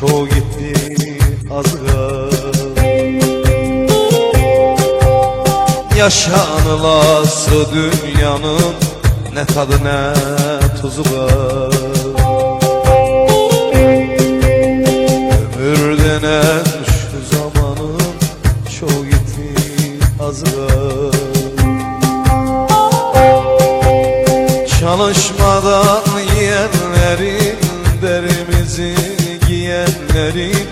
Çoğu gitti azga Yaşanılası dünyanın Ne tadı ne tuzu var. Ömür denen şu zamanın Çoğu gitti azga Çalışmadan yiyenlerin Derimizi giyenlerin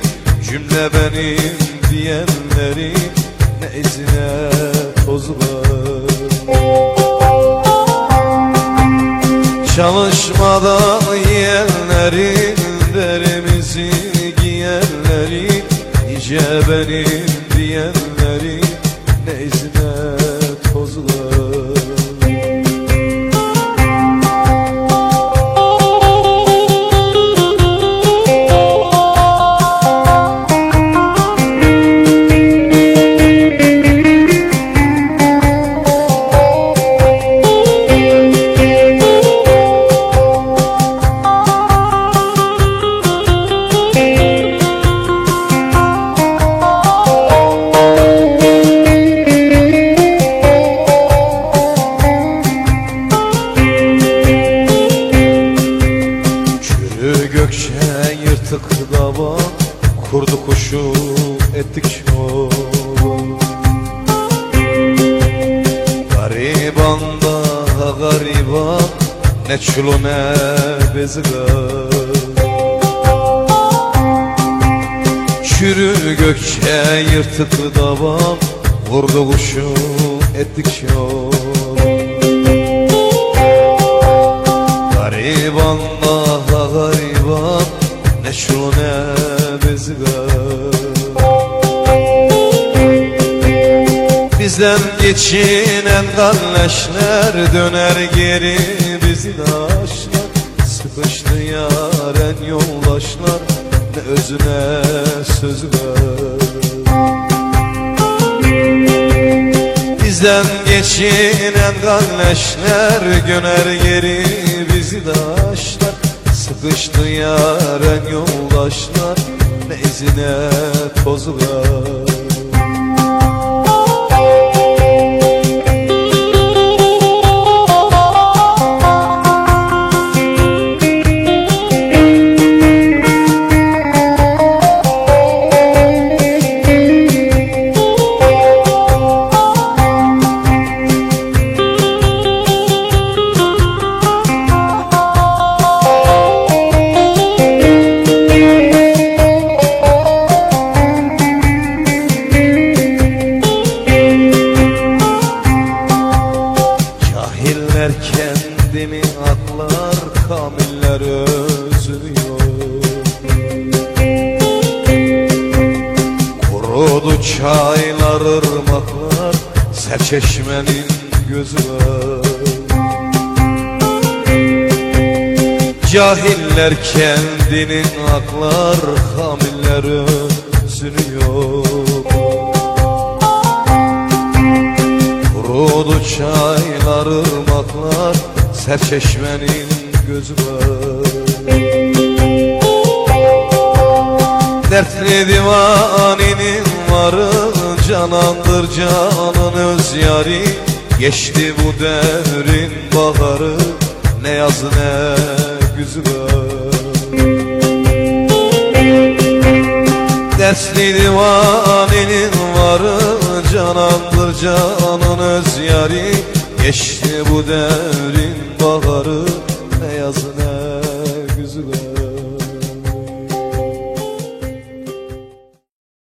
Cümle benim diyenlerin Ne izine toz Çalışmadan yiyenlerin Derimizi giyenlerin Nice benim diyenlerin Gökçe yırtık dava Kurdu kuşu ettik çoban Gariban da gariban Ne çulu ne bezgar Çürü gökçe yırtık davam Vurdu kuşu ettik çoban Bizden geçinen kardeşler Döner geri bizi taşlar. Sıkıştı yaren yoldaşlar Ne özüne söz var Bizden geçinen kardeşler Göner geri bizi taşlar. Sıkıştı yaren yoldaşlar Ne izine toz var Kamiller özlüyor. Kurudu çaylar ırmaklar Serçeşmenin gözü Cahiller kendini aklar Kamiller özlüyor. Kurudu çaylar, ırmaklar Serçeşmenin gözü var. Dertli divaninin varı Canandır canın öz yari. Geçti bu devrin baharı Ne yaz ne güzü var. Dertli divaninin varı Canandır canın öz yari. Geçti bu devrin baharı yazın